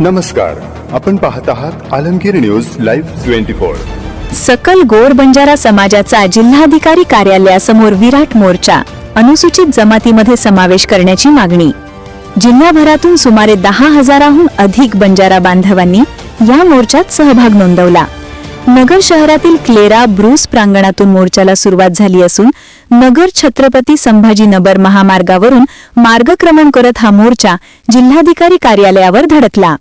नमस्कार आपण पाहत आहात Alamgir news live twenty four. सकल गोर बंजारा समाजाचा जिल्हाधिकारी कार्यालयासमोर विराट मोर्चा अनुसूचित जमातीमध्ये समावेश करण्याची मागणी. जिल्हाभरातून सुमारे दहा हजाराहून अधिक बंजारा बांधवांनी या मोर्चात सहभाग नोंदवला. नगर शहरातील क्लेरा ब्रूस प्रांगणातून मोर्चाला सुरुवात झाली असून नगर छत्रपती संभाजीनगर महामार्गावरून मार्गक्रमण करत हा मोर्चा जिल्हाधिकारी कार्यालयावर धडकला.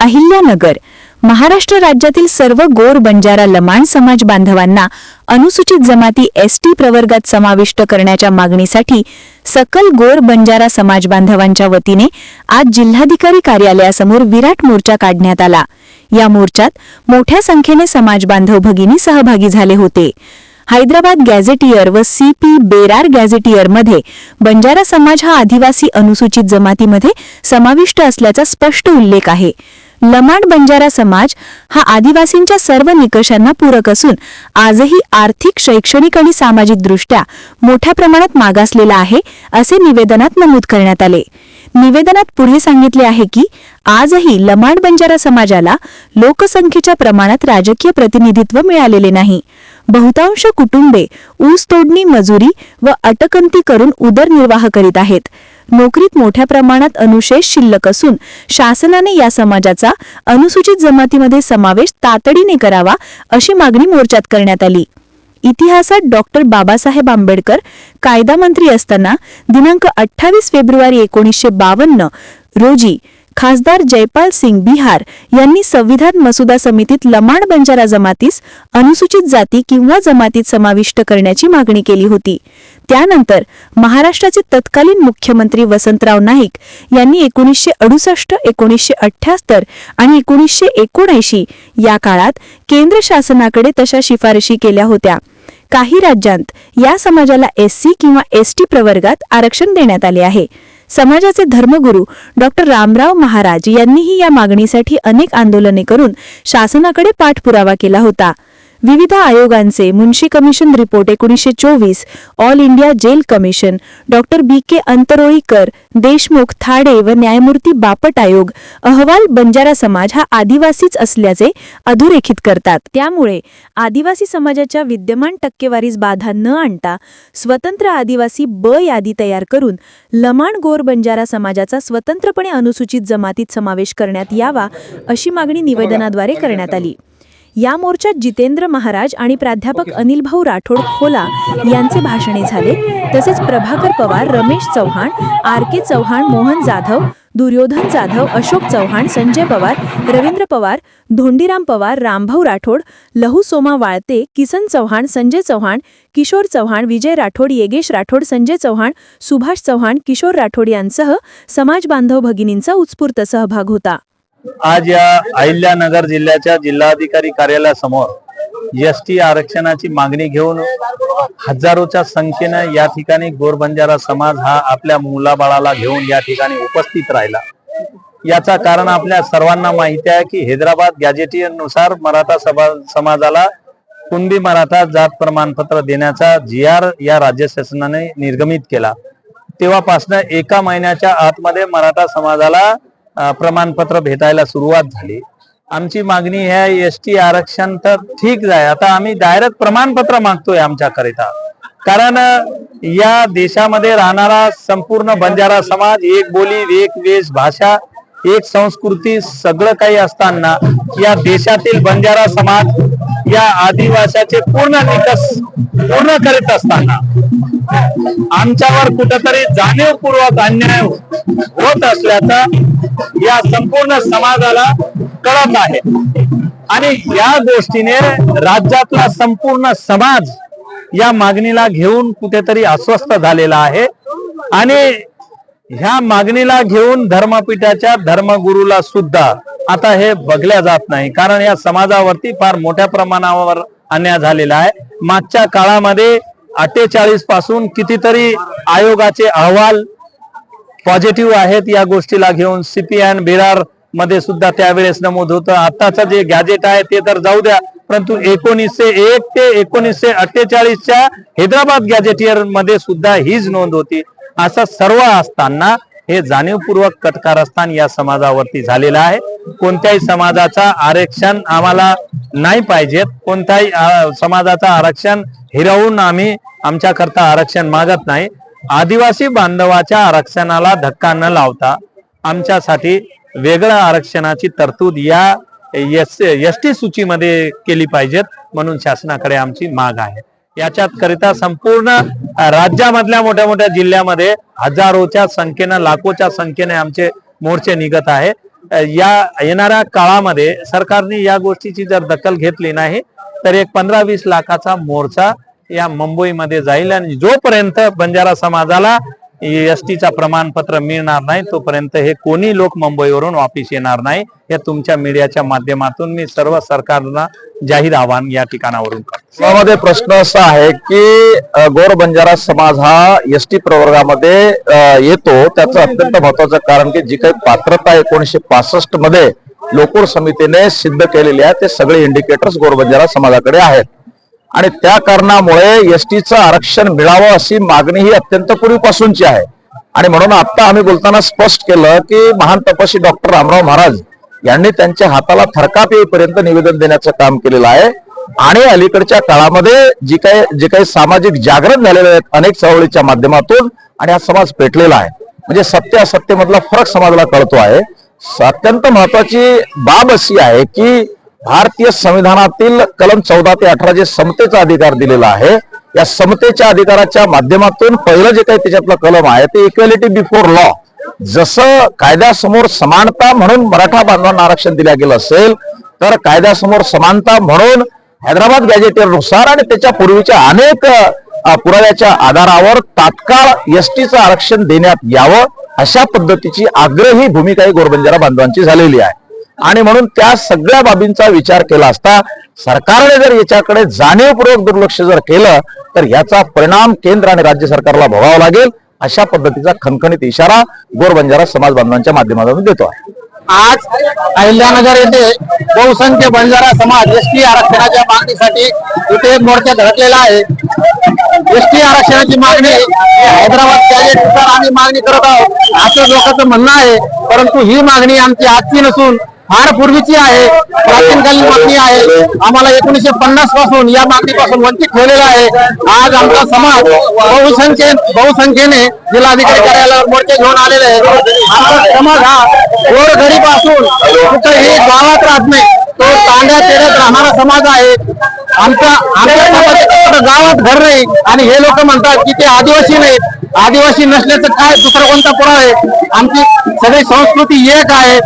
अहिल्यानगर. महाराष्ट्र राज्यातील सर्व गोर बंजारा लमाण समाज बांधवांना अनुसूचित जमाती एसटी प्रवर्गात समाविष्ट करण्याच्या मागणीसाठी सकल गोर बंजारा समाज बांधवांच्या वतीने आज जिल्हाधिकारी कार्यालयासमोर विराट मोर्चा काढण्यात आला. या मोर्चात मोठ्या संख्येने समाज बांधव भगिनी सहभागी झाले होते. हैदराबाद गॅझेटियर व सी पी बेरार गॅझेटियरमध्ये बंजारा समाज हा आदिवासी अनुसूचित जमातीमध्ये समाविष्ट असल्याचा स्पष्ट उल्लेख आहे. लमाड बंजारा समाज हा आदिवासींच्या सर्व निकषांना पूरक असून आजही आर्थिक शैक्षणिक आणि सामाजिक दृष्ट्या मोठ्या प्रमाणात मागासलेला आहे असे निवेदनात नमूद करण्यात आले. निवेदनात पुढे सांगितले आहे की आजही लमाड बंजारा समाजाला लोकसंख्येच्या प्रमाणात राजकीय प्रतिनिधित्व मिळालेले नाही. बहुतांश कुटुंबे ऊस तोडणी मजुरी व अटकंती करून उदरनिर्वाह करीत आहेत. नोकरीत मोठ्या प्रमाणात अनुशेष शिल्लक असून शासनाने या समाजाचा अनुसूचित जमातीमध्ये समावेश तातडीने करावा अशी मागणी मोर्चात करण्यात आली. इतिहासात डॉक्टर बाबासाहेब आंबेडकर कायदा मंत्री असताना दिनांक अठ्ठावीस फेब्रुवारी एकोणीसशे बावन्न रोजी खासदार जयपाल सिंग बिहार यांनी संविधान मसुदा समितीत लमाण बंजारा जमातीस अनुसूचित जाती किंवा जमातीत समाविष्ट करण्याची मागणी केली होती. त्यानंतर महाराष्ट्राचे तत्कालीन मुख्यमंत्री वसंतराव नाईक यांनी एकोणीसशे अडुसष्ट एकोणीसशे अठ्ठ्याहत्तर आणि एकोणीसशे एकोणऐंशी या काळात केंद्र शासनाकडे तशा शिफारशी केल्या होत्या. काही राज्यांत या समाजाला एससी किंवा एसटी प्रवर्गात आरक्षण देण्यात आले आहे. समाजाचे धर्मगुरू डॉक्टर रामराव महाराज यांनीही या मागणीसाठी अनेक आंदोलने करून शासनाकडे पाठपुरावा केला होता. विविध आयोगांचे मुन्शी कमिशन रिपोर्ट एकोणीसशे चोवीस all India jail commission doctor B K Antarolikar Deshmukh Thade व न्यायमूर्ती बापट आयोग अहवाल बंजारा समाज हा आदिवासीच असल्याचे अधोरेखित करतात. त्यामुळे आदिवासी समाजाच्या विद्यमान टक्केवारीस बाधा न आणता स्वतंत्र आदिवासी ब यादी तयार करून लमाण गोर बंजारा समाजाचा स्वतंत्रपणे अनुसूचित जमातीत समावेश करण्यात यावा अशी मागणी निवेदनाद्वारे करण्यात आली. या मोर्चात जितेंद्र महाराज आणि प्राध्यापक अनिल भाऊ राठोड खोला यांचे भाषणे झाले. तसेच प्रभाकर पवार रमेश चव्हाण आर के चव्हाण मोहन जाधव दुर्योधन जाधव अशोक चव्हाण संजय पवार रवींद्र पवार धोंडीराम पवार रामभाऊ राठोड लहू सोमा वाळते किसन चव्हाण संजय चव्हाण किशोर चव्हाण विजय राठोड येगेश राठोड संजय चव्हाण सुभाष चव्हाण किशोर राठोड यांसह समाज बांधव भगिनींचा उत्स्फूर्त सहभाग होता. आज या अहिल्यानगर जिल्ह्याच्या जिल्हाधिकारी कार्यालयासमोर एस टी आरक्षणाची मागणी घेऊन हजारोच्या संख्येनं या ठिकाणी गोरबंजारा समाज हा आपल्या मुलाबाळाला घेऊन या ठिकाणी उपस्थित राहिला. याचा कारण आपल्या सर्वांना माहिती आहे की हैदराबाद गॅजेटियननुसार मराठा सभा समाजाला कुणबी मराठा जात प्रमाणपत्र देण्याचा जी आर या राज्य शासनाने निर्गमित केला. तेव्हापासनं एका महिन्याच्या आतमध्ये मराठा समाजाला प्रमाणपत्र भेटायला सुरुवात झाली. आमची मागणी ह्या एस टी आरक्षण तर ठीक आहे. आता आम्ही डायरेक्ट प्रमाणपत्र मागतोय आमच्याकरिता. कारण या देशामध्ये राहणारा संपूर्ण बंजारा समाज एक बोली एक वेश भाषा एक संस्कृती सगळं काही असताना या देशातील बंजारा समाज या आदिवासाचे पूर्ण निकष पूर्ण करीत असताना आमच्यावर कुठेतरी जाणीवपूर्वक अन्याय होत असल्याचा या संपूर्ण समाजाला कळत आहे. आणि या गोष्टीने राज्यातला संपूर्ण समाज या मागणीला घेऊन कुठेतरी अस्वस्थ झालेला आहे. आणि ह्या मागणीला घेऊन धर्मपीठाच्या धर्मगुरूला सुद्धा आता हे बघल्या जात नाही. कारण या समाजावरती फार मोठ्या प्रमाणावर अन्याय झालेला आहे. मागच्या काळामध्ये अठ्ठेचाळीसपासून कितीतरी आयोगाचे अहवाल पॉझिटिव्ह आहेत या गोष्टीला घेऊन. सीपीएन बिरारमध्ये सुद्धा त्यावेळेस नमूद होतं. आताचं जे गॅजेट आहे ते तर जाऊ द्या. परंतु एकोणीसशे एक ते एकोणीसशे अठ्ठेचाळीसच्या हैदराबाद गॅजेटियरमध्ये सुद्धा हीच नोंद होती. असं सर्व असताना हे जाणीवपूर्वक कटकारस्थान या समाजावरती झालेलं आहे. कोणत्याही समाजाचा आरक्षण आम्हाला नाही पाहिजेत. कोणत्याही समाजाचा समाजाचं आरक्षण हिरवून आम्ही आमच्याकरता आरक्षण मागत नाही. आदिवासी बांधवाच्या आरक्षणाला धक्का न लावता आमच्यासाठी वेगळं आरक्षणाची तरतूद या एस एस टी सूचीमध्ये केली पाहिजेत म्हणून शासनाकडे आमची माग आहे. याच्यात करिता संपूर्ण राज्यामधल्या मोठ्या मोठ्या जिल्ह्यामध्ये हजारोच्या संख्येनं लाखोच्या संख्येने आमचे मोर्चे निघत आहे. या येणाऱ्या काळामध्ये सरकारने या गोष्टीची जर दखल घेतली नाही तर एक पंधरा वीस लाखाचा मोर्चा या मुंबईमध्ये जाईल आणि जोपर्यंत बंजारा समाजाला एस टीचा प्रमाणपत्र मिळणार नाही तोपर्यंत हे कोणी लोक मुंबईवरून वापिस येणार नाही हे तुमच्या मीडियाच्या माध्यमातून मी सर्व सरकारला जाहीर आव्हान या ठिकाणावरून यामध्ये प्रश्न असा आहे की गोर बंजारा समाज हा एस टी प्रवर्गामध्ये येतो. त्याचं अत्यंत महत्वाचं कारण की जी काही पात्रता एकोणीशे पासष्टमध्ये लोकोर समितीने सिद्ध केलेली आहे ते सगळे इंडिकेटर्स गोर बंजारा समाजाकडे आहेत. आणि त्या कारणामुळे एस टीचं आरक्षण मिळावं अशी मागणी ही अत्यंत पूर्वीपासूनची आहे. आणि म्हणून आता आम्ही बोलताना स्पष्ट केलं की महान तपस्वी डॉक्टर रामराव महाराज यांनी त्यांच्या हाताला थरकाप येईपर्यंत निवेदन देण्याचं काम केलेलं आहे. आणि अलीकडच्या काळामध्ये जी काही जे काही सामाजिक जागरण झालेले आहेत अनेक चळवळीच्या माध्यमातून आणि हा समाज पेटलेला आहे. म्हणजे सत्य असत्यमधला फरक समाजाला कळतो आहे. अत्यंत महत्वाची बाब अशी आहे की भारतीय संविधानातील कलम चौदा ते अठरा जे समतेचा अधिकार दिलेला आहे या समतेच्या अधिकाराच्या माध्यमातून पहिलं जे काही त्याच्यातलं कलम आहे ते इक्वेलिटी बिफोर लॉ जसं कायद्यासमोर समानता म्हणून मराठा बांधवांना आरक्षण दिल्या गेलं असेल तर कायद्यासमोर समानता म्हणून हैदराबाद गॅजेटियरनुसार आणि त्याच्या पूर्वीच्या अनेक पुराव्याच्या आधारावर तात्काळ एस टीचं आरक्षण देण्यात यावं अशा पद्धतीची आग्रही भूमिका ही गोरबंजारा बांधवांची झालेली आहे. आणि म्हणून त्या सगळ्या बाबींचा विचार केला असता सरकारने जर याच्याकडे जाणीवपूर्वक दुर्लक्ष जर केलं तर याचा परिणाम केंद्र आणि राज्य सरकारला भोगावा लागेल अशा पद्धतीचा खणखणीत इशारा गोरबंजारा समाज बांधवांच्या माध्यमातून देतो. आहे आज अहिल्यानगर येथे बहुसंख्य बंजारा समाज एसटी आरक्षणाच्या मागणीसाठी इथे एक मोर्चा धडकलेला आहे. एसटी आरक्षणाची मागणी हैदराबाद आम्ही मागणी करत आहोत. असं लोकांचं म्हणणं आहे परंतु ही मागणी आमची आजची नसून फार पूर्वीची आहे प्राचीनकालीन मागणी आहे. आम्हाला एकोणीशे पन्नासपासून या मागणीपासून वंचित ठेवलेला आहे. आज आमचा समाज बहुसंख्ये बहुसंख्येने जिल्हाधिकारी कार्यालयावर मोर्चे घेऊन आलेले आहे. आमचा समाज हा गोर गरीबासून कुठेही गावात राहत नाही. तो तांड्या तेड्यात राहणारा समाज आहे. आमच्या आमच्या समाजात गावात घर नाही. आणि हे लोक म्हणतात की ते आदिवासी नाहीत. आदिवासी नसल्याचं काय दुसरा कोणता पुरावा आहे? आमची सगळी संस्कृती एक आहे.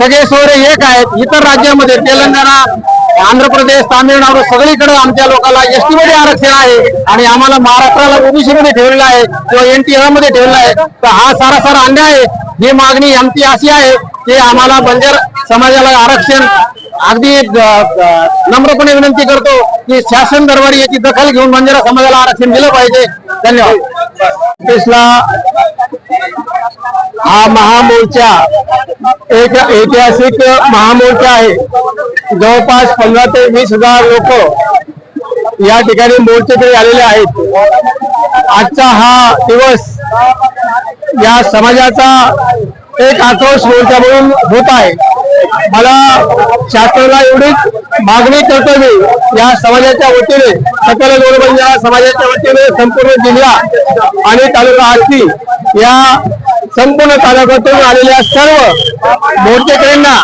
सगळे सोयरे एक आहेत. इतर राज्यामध्ये तेलंगणा आंध्र प्रदेश तामिळनाडू सगळीकडे आमच्या लोकांना एसटी मध्ये आरक्षण आहे आणि आम्हाला महाराष्ट्राला ओबीसी मध्ये ठेवलेलं आहे किंवा एनटीए मध्ये ठेवलेला आहे. तर हा सारा सारा अन्याय आहे. ही मागणी आमची अशी आहे की आम्हाला बंजर समाजाला आरक्षण अगदी नम्रपणे विनंती करतो की शासन दरबारी याची दखल घेऊन बंजारा समाजाला आरक्षण दिलं पाहिजे. धन्यवाद. हा महामोर्चा एक ऐतिहासिक महामोर्चा आहे. जवळपास पंधरा ते वीस हजार लोक या ठिकाणी मोर्चेकडे आलेले आहेत. आजचा हा दिवस या समाजाचा एक आक्रोश मोर्चा म्हणून होत आहे. मला शासनाला एवढीच मागणी करतो मी या समाजाच्या वतीने सकल या समाजाच्या वतीने संपूर्ण जिल्हा आणि तालुका आष्टी या संपूर्ण तालुक्यातून आलेल्या सर्व मोर्चेकऱ्यांना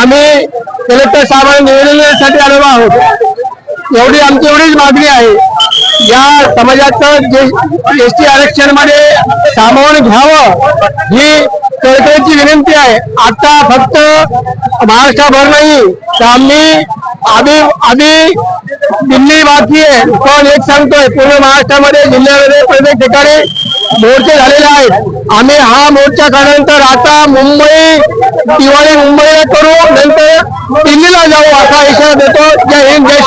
आम्ही कलेक्टर साहेबांना निवडण्यासाठी आलेलो आहोत. एवढी आमची एवढीच मागणी आहे. या समाजाचं जे एस टी आरक्षणमध्ये सामावून घ्यावं ही कळकळीची विनंती आहे. आता फक्त महाराष्ट्रभर नाही तर आम्ही आधी आधी दिल्ली बाकी आहे. पण एक सांगतोय पूर्ण महाराष्ट्रामध्ये जिल्ह्यामध्ये प्रत्येक ठिकाणी मोर्चे झालेले आहेत. आम्ही हा मोर्चा काढल्यानंतर आता मुंबई दिवाळी मुंबईला करू नंतर दिल्लीला जाऊ असा इशारा देतो. जय हिंद जय